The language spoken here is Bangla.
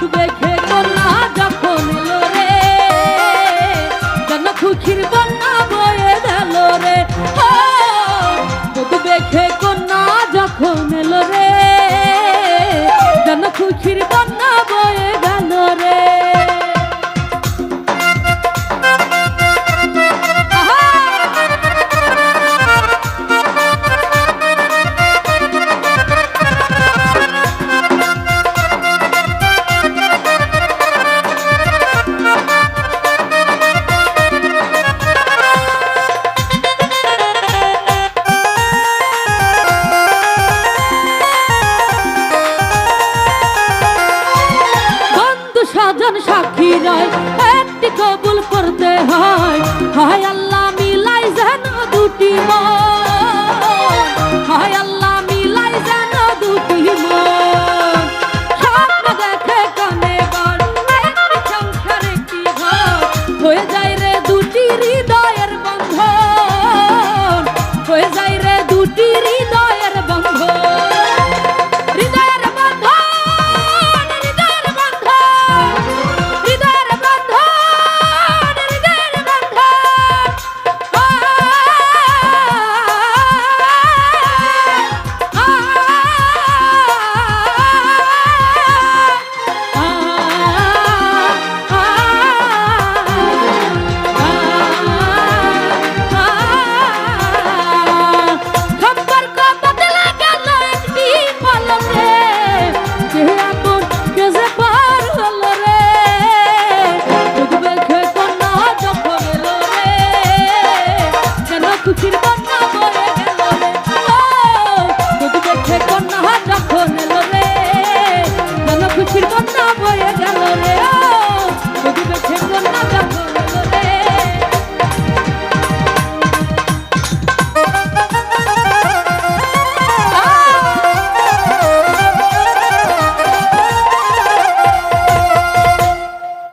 কন্যা যখন এলো রে যেন খুশির বন্যা বয়ে গেল রে। ও, দেখে কন্যা যখন এলো রে যেন খুশির বন্যা স্বজন সাক্ষী রয়